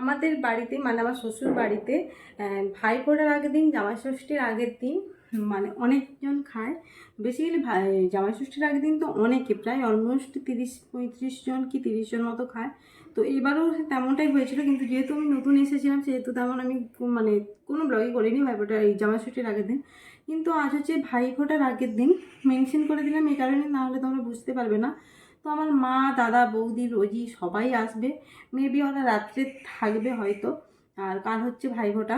আমাদের বাড়িতে মানে আমার শ্বশুর বাড়িতে ভাই ফোটার আগের দিন, জামাই ষষ্ঠীর আগের দিন মানে অনেকজন খায়। বেসিক্যালি ভাই জামাই ষষ্ঠীর আগের দিন তো অনেকে, প্রায় অলমোস্ট তিরিশ, পঁয়ত্রিশ জন কি তিরিশ জন মতো খায়। তো এবারও তেমনটাই হয়েছিল, কিন্তু যেহেতু আমি নতুন এসেছিলাম, সেহেতু তেমন আমি মানে কোনো ব্লগই করিনি ভাইফোঁটার এই জামাই ষষ্ঠীর আগের দিন। কিন্তু আজ হচ্ছে ভাই ফোটার আগের দিন মেনশন করে দিলাম, এই কারণে না হলে তোমরা বুঝতে পারবে না। তো আমার মা, দাদা, বৌদি রোজি সবাই আসবে। মেবি ওরা রাত্রে থাকবে হয়তো। আর কাল হচ্ছে ভাইফোঁটা।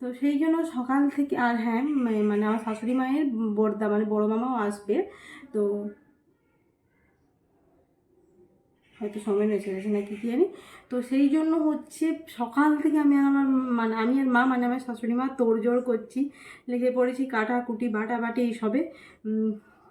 তো সেই জন্য সকাল থেকে, আর হ্যাঁ মানে আমার শাশুড়ি মায়ের বড়দা মানে বড় মামাও আসবে। তো হয়তো সময় রয়েছে গেছে না কি জানি। তো সেই জন্য হচ্ছে সকাল থেকে আমি আমার মানে আমি আর মা মানে আমার শাশুড়ি মা তোড়জোড় করছি। লেগে পড়েছি কাটা, কুটি, বাটা, বাটি এইসবে।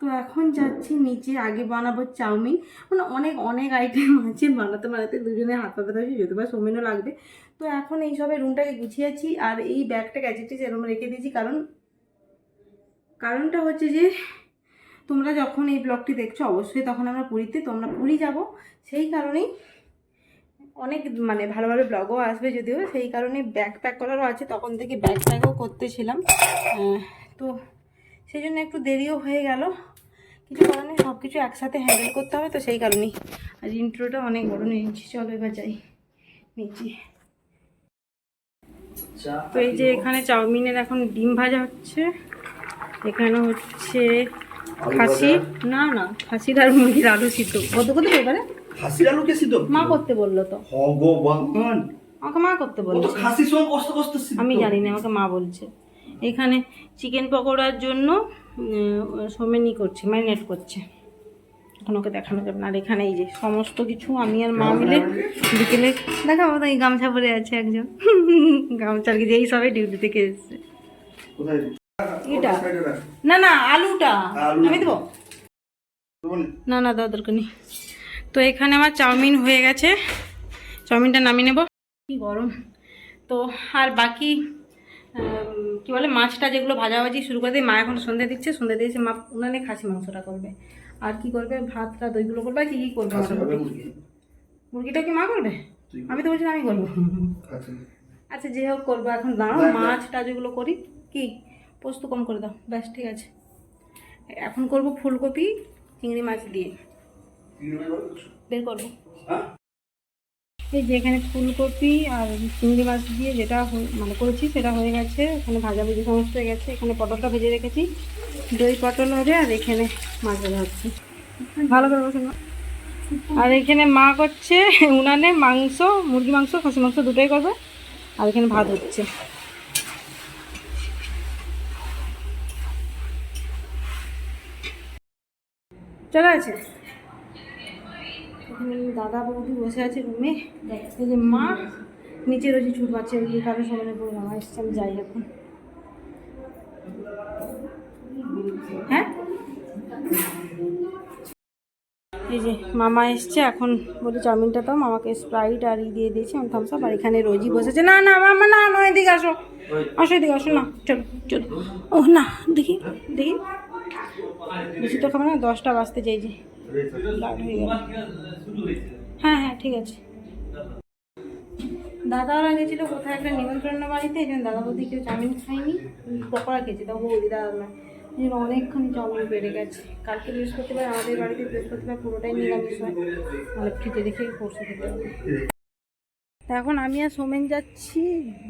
তো এখন যাচ্ছি নিচে, আগে বানাবো চাউমিন। মানে অনেক অনেক আইটেম আছে, বানাতে বানাতে দুজনে হাত পা ব্যথা হচ্ছে যদিও বা সোমেনও লাগবে। তো এখন এইসবের রুমটাকে গুছিয়েছি আর এই ব্যাগটা গ্যাজেটে সেরকম রেখে দিয়েছি, কারণ, কারণটা হচ্ছে যে, তোমরা যখন এই ব্লগটি দেখছ, অবশ্যই তখন আমরা পুরীতে তোমরা পুরী যাব। সেই কারণেই অনেক মানে ভালো ভালো ব্লগও আসবে যদিও, সেই কারণে ব্যাগ প্যাক করারও আছে, তখন থেকে ব্যাগ প্যাকও করতেছিলাম। তো সেই জন্য একটু দেরিও হয়ে গেল। কিছু কারণে সব কিছু একসাথে হ্যান্ডেল করতে হবে তো সেই কারণেই। আর ইন্ট্রোটা অনেক বড় নিয়েছি চলো এবার যাই নিচে তো এই যে এখানে চাউমিনের এখন ডিম ভাজা হচ্ছে এখানে হচ্ছে খাসি না না খাসির আর মুরগির আলু সিদ্ধ। কত কত এবারে? খাসির আলু কে সিদ্ধ? মা করতে বলল তো। ভগবান। আমাকে মা করতে বলছে। খাসির সঙ্গে কষ্ট কষ্ট সিদ্ধ। আমি জানি না আমাকে মা বলছে। এখানে চিকেন পকোড়ার জন্য সোমেনি করছে ম্যারিনেট করছে। এখন ওকে দেখানো যাবে না। আর এখানে এই যে সমস্ত কিছু আমি আর মা মিলে বিকেলে দেখাবো তো এই গামছা পরে আছে একজন। গামছার কি এই সবাই ডিউটি থেকে এসছে। এটা? না না আলুটা। আলু। আমি দেবো? না না দাও দরকার নেই। তো এখানে আমার চাউমিন হয়ে গেছে। চাউমিনটা নামিয়ে নেব। কি গরম। তো আর বাকি কি বলে মাছটা যেগুলো ভাজাভাজি শুরু করে দিই মা এখন সন্ধে দিচ্ছে সন্ধে দিয়েছে মা উনানে খাসি মাংসটা করবে। আর কি করবে? ভাতটা দইগুলো করবে আর কি কি করবে? মুরগিটা কি মা করবে? আমি তো বলছি আমি করব। আচ্ছা যে হোক করব এখন দাঁড়াও মাছটা যেগুলো করি কি? পোস্ত কম করে দাও ব্যাস ঠিক আছে। এখন করব ফুলকপি চিংড়ি মাছ দিয়ে। বের করব। এই যে এখানে ফুলকপি আর চিংড়ি মাছ দিয়ে যেটা মানে করেছি, সেটা হয়ে গেছে। এখানে ভাজাভুজি সমস্ত হয়ে গেছে। এখানে পটলটা ভেজে রেখেছি। দই পটল হবে আর এখানে মাছ ভাজা হচ্ছে। ভালো করে বসে আর এখানে মা করছে উনানে মাংস, মুরগি মাংস, খাসি মাংস দুটোই করবে। আর এখানে ভাত হচ্ছে। চলে আছে এখানে দাদা বৌদি বসে আছে রুমে। এই যে মা, নিচে রয়েছে ছুট পাচ্ছে এই কারণে সবাই পড়ে মামা এসছে, আমি যাই এখন। হ্যাঁ? এই যে মামা এসছে, এখন বলে চাউমিনটা তো মামাকে স্প্রাইট আর ই দিয়ে দিয়েছি, আমি থামস আর এখানে রোজই বসেছে। না না, মামা, না না এদিকে আসো। আসো, এদিকে আসো, না, চলো চলো। ও, না, দেখি দেখি। বেশি তো খাব না, দশটা বাজতে চাই যে হয়ে হ্যাঁ ঠিক আছে। দাদারা গেছিল কোথায় একটা নিমন্ত্রণ বাড়িতে জন্য দাদা বৌদি কেউ চাউমিন খায়নি। পকোড়া খেয়েছে। তবু বৌদি দাদা না জন্য অনেকখানি চাউমিন বেড়ে গেছে। কালকে বৃহস্পতিবার আমাদের বাড়িতে, বৃহস্পতিবার পুরোটাই নিরামিষ হয়। মানে ফ্রিজে রেখে পরশু খেতে হবে। এখন আমি আর সোমেন যাচ্ছি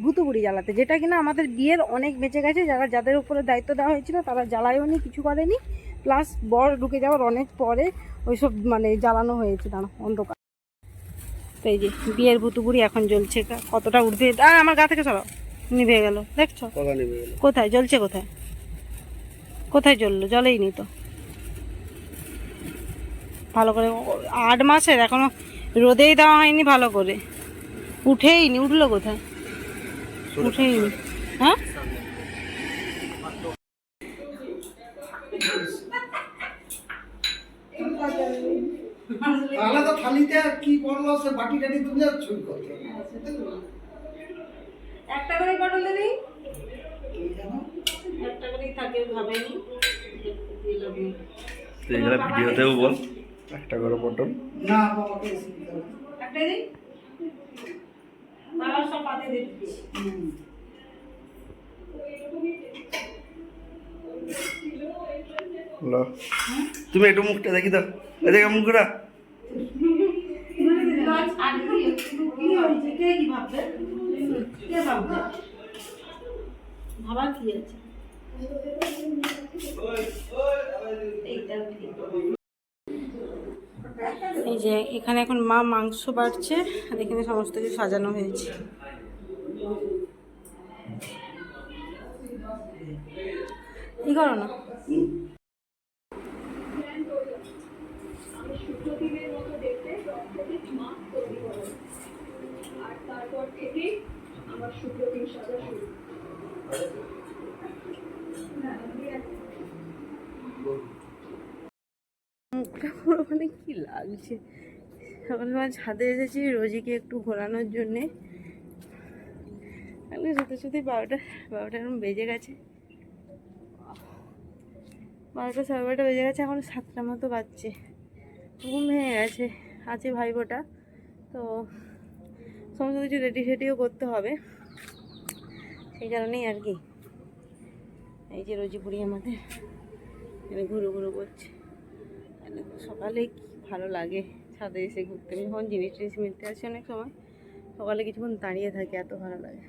ভুতুবুড়ি জ্বালাতে, যেটা কিনা আমাদের বিয়ের অনেক বেঁচে গেছে। যারা, যাদের উপরে দায়িত্ব দেওয়া হয়েছিল, তারা জ্বালায়ও নি, কিছু করেনি। প্লাস বর ঢুকে যাওয়ার অনেক পরে ওইসব মানে জ্বালানো হয়েছে দাঁড়া অন্ধকার। তো এই যে বিয়ের ভুতুবুড়ি এখন জ্বলছে কতটা উঠবে? আর আমার গা থেকে সরাও নিভে গেল দেখছ? কোথায় জ্বলছে কোথায়? কোথায় জ্বললো? জলেই নি তো। ভালো করে আট মাসের এখনও রোদেই দেওয়া হয়নি ভালো করে। উঠেই নি উঠল কোথায়? উঠেই নি। হ্যাঁ? আলাদা থালিতে কি করল সে বাটি টাটি তুলে ছবি করতে একটা করে পটল একটা করেই থাকে ভাবেনি। এগুলো ভিডিওতেও বল। একটা করে পটল। না বাবাকে একটা দিই সব পাতে হ্যালো তুমি একটু মুখটা দেখি দাও। এদিকে মুখটা এই যে এখানে এখন মা মাংস বাড়ছে, আর এখানে সমস্ত কিছু সাজানো হয়েছে। কি করো না? মুখটা পুরো মানে কি লাগছে? সকালবেলা ছাদে এসেছি, রোজিকে একটু ঘোরানোর জন্যে। আমি সত্যি সত্যি বারোটা বারোটা এরকম বেজে গেছে। বারোটা সাড়ে বারোটা বেজে গেছে, এখন সাতটা মতো বাজছে। ঘুম ভেঙে গেছে, আছে ভাইবোটা তো সমস্ত কিছু রেডি ফেডিও করতে হবে। সেই কারণেই আর কি। এই যে রোজি বুড়ি আমাদের, এখানে ঘুরু ঘুরু করছে। সকালে কি ভালো লাগে, ছাদে এসে ঘুরতে। যখন জিনিস টিনিস মিলতে আসি অনেক সময়। সকালে কিছুক্ষণ দাঁড়িয়ে থাকি, এত ভালো লাগে।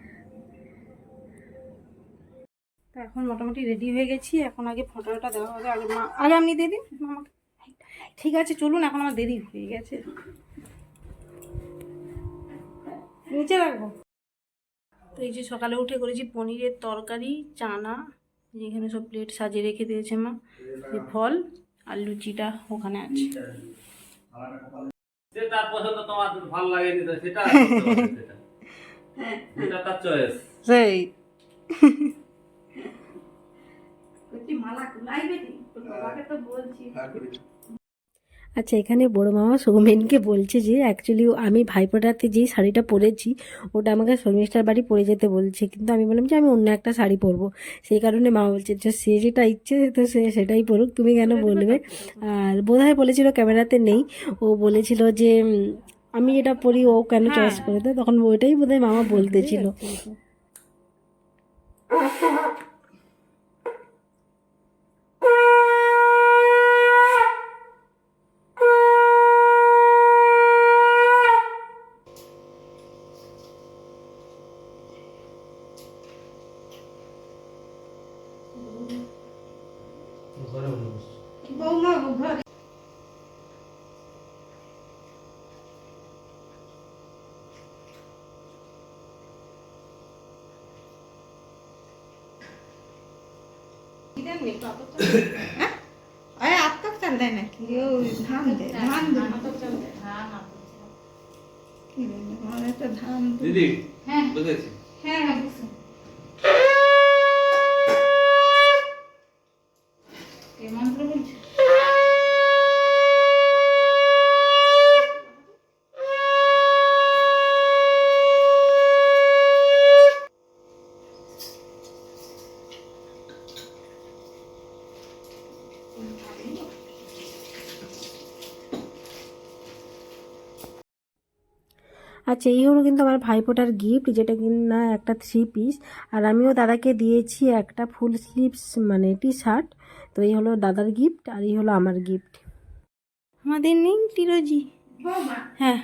তো এখন মোটামুটি রেডি হয়ে গেছি। এখন আগে ফটোটা দেওয়া হবে। আগে মা, আগে আপনি দিয়ে দিন। মামাকে ঠিক আছে, চলুন, এখন আমার দেরি হয়ে গেছে। নিচে রাখব। তো এই যে সকালে উঠে করেছি পনিরের তরকারি চানা যেখানে সব প্লেট সাজিয়ে রেখে দিয়েছে মা। এই ফল আর লুচিটা ওখানে আছে। তোমার ভালো তো সেটা করতে পারবে আচ্ছা এখানে বড় মামা সৌমেনকে বলছে যে অ্যাকচুয়ালি আমি ভাইফোঁটাতে যেই শাড়িটা পরেছি ওটা আমাকে শর্মিষ্ঠার বাড়ি পরে যেতে বলছে। কিন্তু আমি বললাম যে আমি অন্য একটা শাড়ি পরবো। সেই কারণে মা বলছে যে সে যেটা ইচ্ছে তো সে সেটাই পরুক তুমি কেন বলবে? আর বোধহয় বলেছিল ক্যামেরাতে নেই। ও বলেছিল যে আমি এটা পরি ও কেন চয়েস করে দেয়? তখন ওইটাই বোধহয় মামা বলতেছিল। আরে আত্মক চাল দেয় নাকি? ওই ধান দেয় ধান দে কি ধান দিদি বুঝেছি হ্যাঁ হ্যাঁ আচ্ছা এই হলো কিন্তু আমার ভাইফোঁটার গিফট যেটা কিনা একটা থ্রি পিস আর আমিও দাদাকে দিয়েছি একটা ফুল স্লিভস মানে টি শার্ট তো এই হলো দাদার গিফট আর এই হলো আমার গিফট আমাদের নেই টিরোজি হ্যাঁ।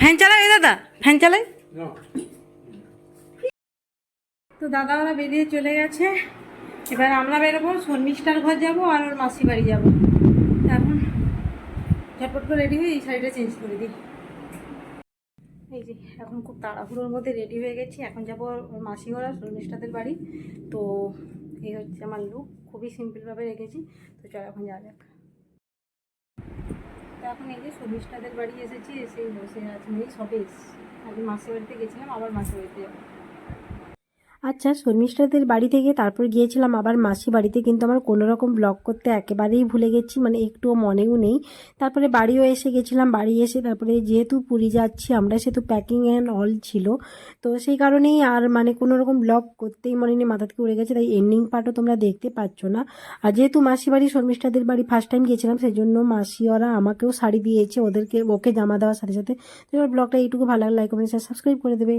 ফ্যান চালাই দাদা, ফ্যান চালাই। তো দাদা ওরা বেরিয়ে চলে গেছে। এবার আমরা বেরোবো, শর্মিষ্ঠার ঘর যাব আর ওর মাসি বাড়ি যাব। ঝটপট করে রেডি হয়ে এই শাড়িটা চেঞ্জ করে দিই। এই যে, এখন খুব তাড়াহুড়োর মধ্যে রেডি হয়ে গেছি। এখন যাব ওর মাসি ঘর আর শর্মিষ্ঠাদের বাড়ি। তো এই হচ্ছে আমার লুক খুবই সিম্পলভাবে রেখেছি। তো চল এখন যাওয়া যাক। তো এখন এই যে শর্মিষ্ঠাদের বাড়ি এসেছি এসেই বসে আছি। এই সবে এসেছি। আগে মাসির বাড়িতে গেছিলাম, আবার মাসির বাড়িতে যাব। আচ্ছা শর্মিষ্ঠাদের বাড়ি থেকে তারপর গিয়েছিলাম। আবার মাসি বাড়িতে কিন্তু আমার কোনো রকম ব্লগ করতে একেবারেই ভুলে গেছি মানে একটুও মনেও নেই। তারপরে বাড়িও এসে গেছিলাম, বাড়ি এসে তারপরে যেহেতু পুরী যাচ্ছি, আমরা সেহেতু প্যাকিং অ্যান্ড অল ছিল। তো সেই কারণেই আর মানে কোনো রকম ব্লগ করতেই মনে নেই মাথা থেকে উড়ে গেছে। তাই এন্ডিং পার্টও তোমরা দেখতে পাচ্ছ না। আর যেহেতু মাসি বাড়ি, শর্মিষ্ঠাদের বাড়ি ফার্স্ট টাইম গিয়েছিলাম সেই জন্য মাসি ওরা আমাকেও শাড়ি দিয়েছে, ওদেরকে, ওকে জামা দেওয়ার সাথে সাথে। তো ব্লগটা এইটুকু, ভালো লাগলে লাইক কমেন্ট সাবস্ক্রাইব করে দেবে।